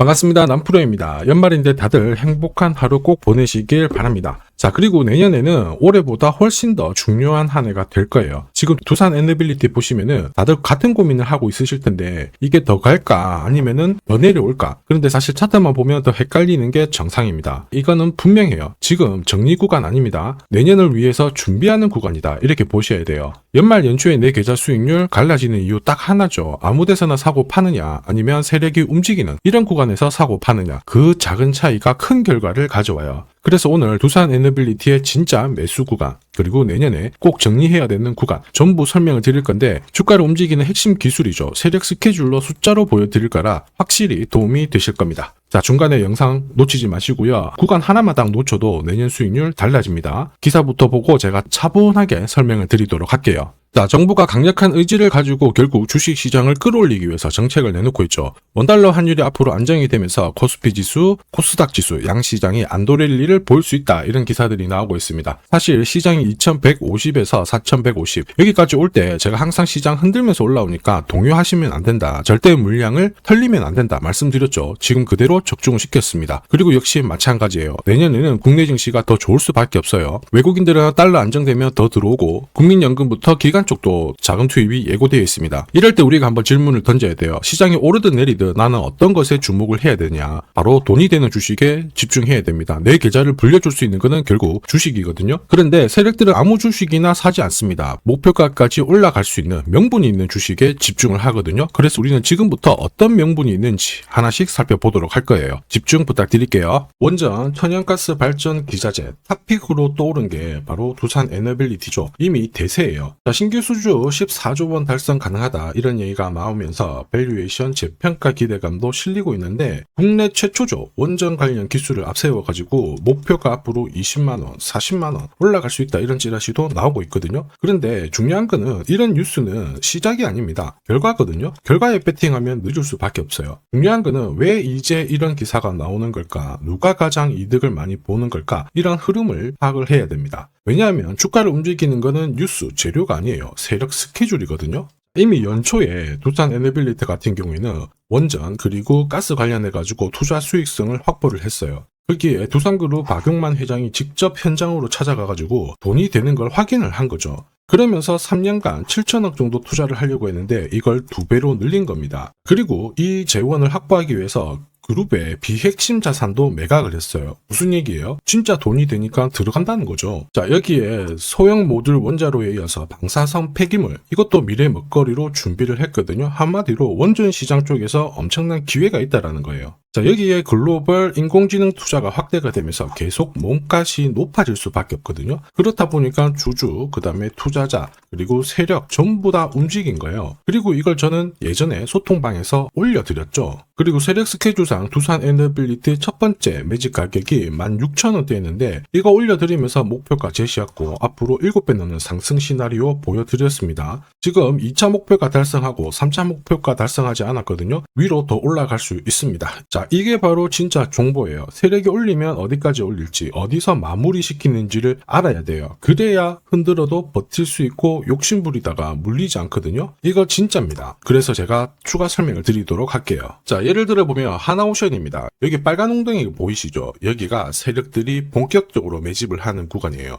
반갑습니다. 남프로입니다. 연말인데 다들 행복한 하루 꼭 보내시길 바랍니다. 자, 그리고 내년에는 올해보다 훨씬 더 중요한 한 해가 될 거예요. 지금 두산 에너빌리티 보시면은 다들 같은 고민을 하고 있으실 텐데 이게 더 갈까 아니면은 더 내려올까? 그런데 사실 차트만 보면 더 헷갈리는 게 정상입니다. 이거는 분명해요. 지금 정리 구간 아닙니다. 내년을 위해서 준비하는 구간이다. 이렇게 보셔야 돼요. 연말 연초에 내 계좌 수익률 갈라지는 이유 딱 하나죠. 아무 데서나 사고 파느냐 아니면 세력이 움직이는 이런 구간에서 사고 파느냐 그 작은 차이가 큰 결과를 가져와요. 그래서 오늘 두산 에너빌리티의 진짜 매수 구간 그리고 내년에 꼭 정리해야 되는 구간 전부 설명을 드릴 건데 주가를 움직이는 핵심 기술이죠. 세력 스케줄로 숫자로 보여드릴 거라 확실히 도움이 되실 겁니다. 자, 중간에 영상 놓치지 마시고요. 구간 하나마당 놓쳐도 내년 수익률 달라집니다. 기사부터 보고 제가 차분하게 설명을 드리도록 할게요. 자, 정부가 강력한 의지를 가지고 결국 주식 시장을 끌어올리기 위해서 정책을 내놓고 있죠. 원달러 환율이 앞으로 안정이 되면서 코스피 지수, 코스닥 지수, 양 시장이 안도렐리를 보일 수 있다. 이런 기사들이 나오고 있습니다. 사실 시장이 2150에서 4150 여기까지 올 때 제가 항상 시장 흔들면서 올라오니까 동요하시면 안 된다. 절대 물량을 털리면 안 된다. 말씀드렸죠. 지금 그대로 적중을 시켰습니다. 그리고 역시 마찬가지예요. 내년에는 국내 증시가 더 좋을 수밖에 없어요. 외국인들은 달러 안정되면 더 들어오고 국민연금부터 기관 쪽도 자금 투입이 예고되어 있습니다. 이럴 때 우리가 한번 질문을 던져야 돼요. 시장이 오르든 내리든 나는 어떤 것에 주목을 해야 되냐? 바로 돈이 되는 주식에 집중해야 됩니다. 내 계좌를 불려줄 수 있는 것은 결국 주식이거든요. 그런데 세력들은 아무 주식이나 사지 않습니다. 목표가까지 올라갈 수 있는 명분이 있는 주식에 집중을 하거든요. 그래서 우리는 지금부터 어떤 명분이 있는지 하나씩 살펴보도록 할 거예요. 집중 부탁드릴게요. 원전 천연가스 발전 기자재 탑픽으로 떠오른 게 바로 두산 에너빌리티죠. 이미 대세예요. 자, 신규 수주 14조 원 달성 가능하다 이런 얘기가 나오면서 밸류에이션 재평가 기대감도 실리고 있는데 국내 최초죠. 원전 관련 기술을 앞세워 가지고 목표가 앞으로 20만 원, 40만 원 올라갈 수 있다 이런 찌라시도 나오고 있거든요. 그런데 중요한 거는 이런 뉴스는 시작이 아닙니다. 결과거든요. 결과에 배팅하면 늦을 수밖에 없어요. 중요한 거는 왜 이제 이런 기사가 나오는 걸까? 누가 가장 이득을 많이 보는 걸까? 이런 흐름을 파악을 해야 됩니다. 왜냐하면 주가를 움직이는 거는 뉴스, 재료가 아니에요. 세력 스케줄이거든요. 이미 연초에 두산 에너빌리티 같은 경우에는 원전 그리고 가스 관련해 가지고 투자 수익성을 확보를 했어요. 거기에 두산그룹 박용만 회장이 직접 현장으로 찾아가 가지고 돈이 되는 걸 확인을 한 거죠. 그러면서 3년간 7천억 정도 투자를 하려고 했는데 이걸 두 배로 늘린 겁니다. 그리고 이 재원을 확보하기 위해서 그룹의 비핵심 자산도 매각을 했어요. 무슨 얘기예요? 진짜 돈이 되니까 들어간다는 거죠. 자, 여기에 소형 모듈 원자로에 이어서 방사성 폐기물, 이것도 미래 먹거리로 준비를 했거든요. 한마디로 원전 시장 쪽에서 엄청난 기회가 있다라는 거예요. 자, 여기에 글로벌 인공지능 투자가 확대가 되면서 계속 몸값이 높아질 수밖에 없거든요. 그렇다 보니까 주주, 그 다음에 투자자, 그리고 세력 전부 다 움직인 거예요. 그리고 이걸 저는 예전에 소통방에서 올려드렸죠. 그리고 세력 스케줄상 두산 에너빌리티 첫 번째 매직 가격이 16,000원대였는데 이거 올려드리면서 목표가 제시했고 앞으로 7배 넘는 상승 시나리오 보여드렸습니다. 지금 2차 목표가 달성하고 3차 목표가 달성하지 않았거든요. 위로 더 올라갈 수 있습니다. 자, 이게 바로 진짜 정보예요. 세력이 올리면 어디까지 올릴지, 어디서 마무리 시키는지를 알아야 돼요. 그래야 흔들어도 버틸 수 있고 욕심부리다가 물리지 않거든요. 이거 진짜입니다. 그래서 제가 추가 설명을 드리도록 할게요. 자, 예를 들어 보면 하나오션입니다. 여기 빨간 웅덩이 보이시죠? 여기가 세력들이 본격적으로 매집을 하는 구간이에요.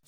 자,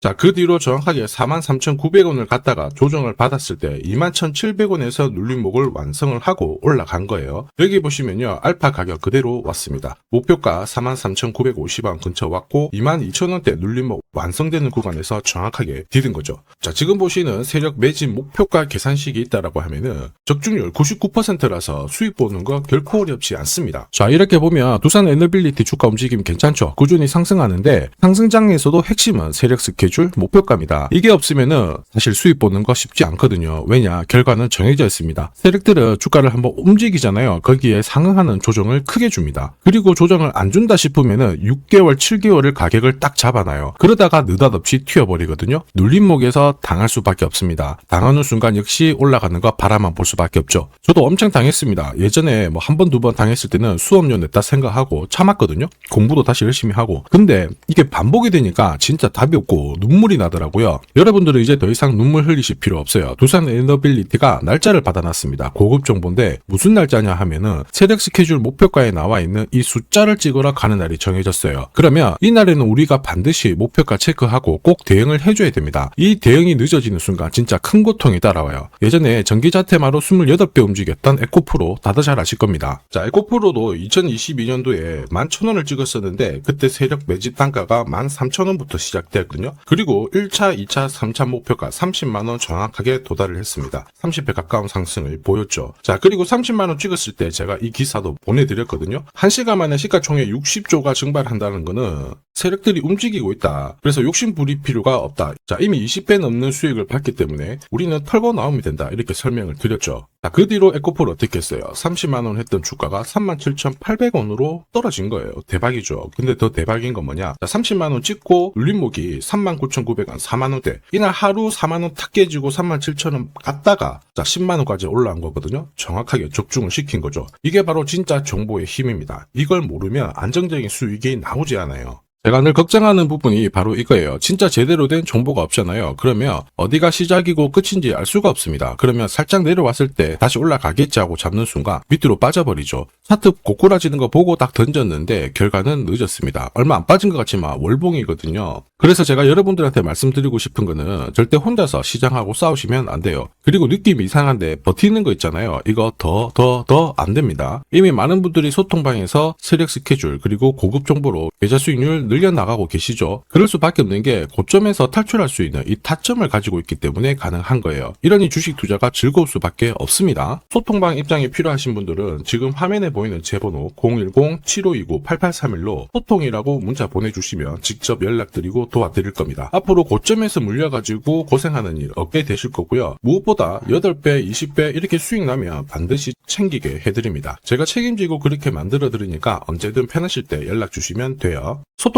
자, 그 뒤로 정확하게 43,900원을 갖다가 조정을 받았을 때 21,700원에서 눌림목을 완성을 하고 올라간 거예요. 여기 보시면요. 알파 가격 그대로 왔습니다. 목표가 43,950원 근처 왔고 22,000원대 눌림목 완성되는 구간에서 정확하게 디딘 거죠. 자, 지금 보시는 세력 매진 목표가 계산식이 있다라고 하면은 적중률 99%라서 수익 보는 거 결코 어렵지 않습니다. 자, 이렇게 보면 두산 에너빌리티 주가 움직임 괜찮죠? 꾸준히 상승하는데 상승장에서도 핵심은 세력 스 케줄 목표가입니다. 이게 없으면은 사실 수익 보는 거 쉽지 않거든요. 왜냐? 결과는 정해져 있습니다. 세력들은 주가를 한번 움직이잖아요. 거기에 상응하는 조정을 크게 줍니다. 그리고 조정을 안 준다 싶으면은 6개월, 7개월을 가격을 딱 잡아놔요. 그러다가 느닷없이 튀어버리거든요. 눌림목에서 당할 수밖에 없습니다. 당하는 순간 역시 올라가는 거 바라만 볼 수밖에 없죠. 저도 엄청 당했습니다. 예전에 뭐 한 번, 두 번 당했을 때는 수업료 냈다 생각하고 참았거든요. 공부도 다시 열심히 하고. 근데 이게 반복이 되니까 진짜 답이 없고 눈물이 나더라고요. 여러분들은 이제 더 이상 눈물 흘리실 필요 없어요. 두산 에너빌리티가 날짜를 받아놨습니다. 고급 정보인데 무슨 날짜냐 하면은 세력 스케줄 목표가에 나와 있는 이 숫자를 찍으러 가는 날이 정해졌어요. 그러면 이 날에는 우리가 반드시 목표가 체크하고 꼭 대응을 해줘야 됩니다. 이 대응이 늦어지는 순간 진짜 큰 고통이 따라와요. 예전에 전기자 테마로 28배 움직였던 에코프로 다들 잘 아실 겁니다. 자, 에코프로도 2022년도에 11,000원을 찍었었는데 그때 세력 매집 단가가 13,000원부터 시작되었거든요. 그리고 1차, 2차, 3차 목표가 30만원 정확하게 도달을 했습니다. 30배 가까운 상승을 보였죠. 자, 그리고 30만원 찍었을 때 제가 이 기사도 보내드렸거든요. 1시간 만에 시가총액 60조가 증발한다는 거는 세력들이 움직이고 있다. 그래서 욕심 부릴 필요가 없다. 자, 이미 20배 넘는 수익을 봤기 때문에 우리는 털고 나오면 된다. 이렇게 설명을 드렸죠. 자, 그 뒤로 에코폴 어떻게 했어요? 30만원 했던 주가가 37,800원으로 떨어진 거예요. 대박이죠. 근데 더 대박인 건 뭐냐? 자, 30만원 찍고 눌림목이 39,900원, 4만원대. 이날 하루 4만원 탁 깨지고 37,000원 갔다가 자, 10만원까지 올라온 거거든요. 정확하게 적중을 시킨 거죠. 이게 바로 진짜 정보의 힘입니다. 이걸 모르면 안정적인 수익이 나오지 않아요. 제가 늘 걱정하는 부분이 바로 이거예요. 진짜 제대로 된 정보가 없잖아요. 그러면 어디가 시작이고 끝인지 알 수가 없습니다. 그러면 살짝 내려왔을 때 다시 올라가겠지 하고 잡는 순간 밑으로 빠져버리죠. 차트 고꾸라지는 거 보고 딱 던졌는데 결과는 늦었습니다. 얼마 안 빠진 것 같지만 월봉이거든요. 그래서 제가 여러분들한테 말씀드리고 싶은 거는 절대 혼자서 시장하고 싸우시면 안 돼요. 그리고 느낌이 이상한데 버티는 거 있잖아요. 이거 더, 더, 더 안 됩니다. 이미 많은 분들이 소통방에서 세력 스케줄 그리고 고급 정보로 계좌 수익률 늘 려나가고 계시죠. 그럴 수밖에 없는 게 고점에서 탈출할 수 있는 이 타점을 가지고 있기 때문에 가능한 거예요. 이러니 주식 투자가 즐거울 수밖에 없습니다. 소통방 입장이 필요하신 분들은 지금 화면에 보이는 제 번호 010-7529-8831로 소통이라고 문자 보내주시면 직접 연락드리고 도와드릴 겁니다. 앞으로 고점에서 물려가지고 고생하는 일 없게 되실 거고요. 무엇보다 8배, 20배 이렇게 수익 나면 반드시 챙기게 해드립니다. 제가 책임지고 그렇게 만들어 드리니까 언제든 편하실 때 연락 주시면 돼요. 소통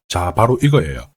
자, 바로 이거예요.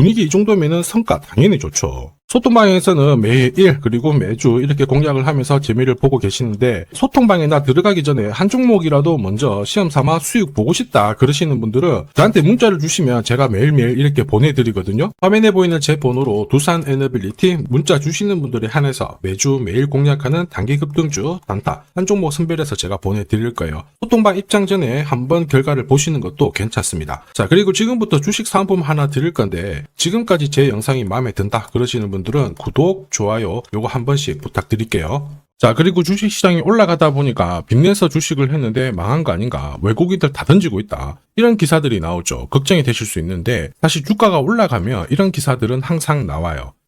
분위기 이 정도면은 성과 당연히 좋죠. 소통방에서는 매일 그리고 매주 이렇게 공략을 하면서 재미를 보고 계시는데 소통방에 나 들어가기 전에 한 종목이라도 먼저 시험 삼아 수익 보고 싶다 그러시는 분들은 저한테 문자를 주시면 제가 매일매일 이렇게 보내드리거든요. 화면에 보이는 제 번호로 두산 에너빌리티 문자 주시는 분들에 한해서 매주 매일 공략하는 단기 급등주 단타 한 종목 선별해서 제가 보내드릴 거예요. 소통방 입장 전에 한번 결과를 보시는 것도 괜찮습니다. 자 그리고 지금부터 주식 상품 하나 드릴 건데 지금까지 제 영상이 마음에 든다 그러시는 분 들은 구독, 좋아요 요거 한 번씩 부탁드릴게요. 자, 그리고 주식 시장이 올라가다 보니까 빚내서 주식을 했는데 망한 거 아닌가? 외국인들 다 던지고 있다. 이런 기사들이 나오죠. 걱정이 되실 수 있는데, 사실 주가가 올라가면 이런 기사들은 항상 나와요.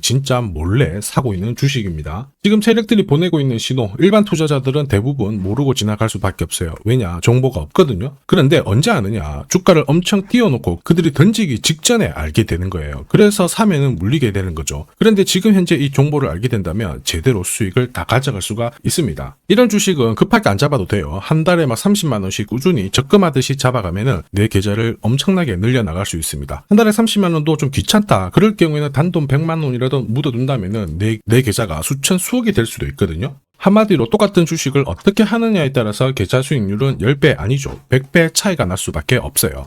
진짜 몰래 사고 있는 주식입니다. 지금 세력들이 보내고 있는 신호 일반 투자자들은 대부분 모르고 지나갈 수밖에 없어요. 왜냐 정보가 없거든요. 그런데 언제 아느냐 주가를 엄청 띄워놓고 그들이 던지기 직전에 알게 되는 거예요. 그래서 사면은 물리게 되는 거죠. 그런데 지금 현재 이 정보를 알게 된다면 제대로 수익을 다 가져갈 수가 있습니다. 이런 주식은 급하게 안 잡아도 돼요. 한 달에 막 30만 원씩 꾸준히 적금하듯이 잡아가면은 내 계좌를 엄청나게 늘려나갈 수 있습니다. 한 달에 30만 원도 좀 귀찮다. 그럴 경우에는 단돈 100만 원이라 도 묻어둔다면은 내, 내 계좌가 수천 수억이 될 수도 있거든요. 한마디로 똑같은 주식을 어떻게 하느냐에 따라서 계좌 수익률은 10배 아니죠. 100배 차이가 날 수밖에 없어요.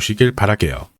시길 바랄게요.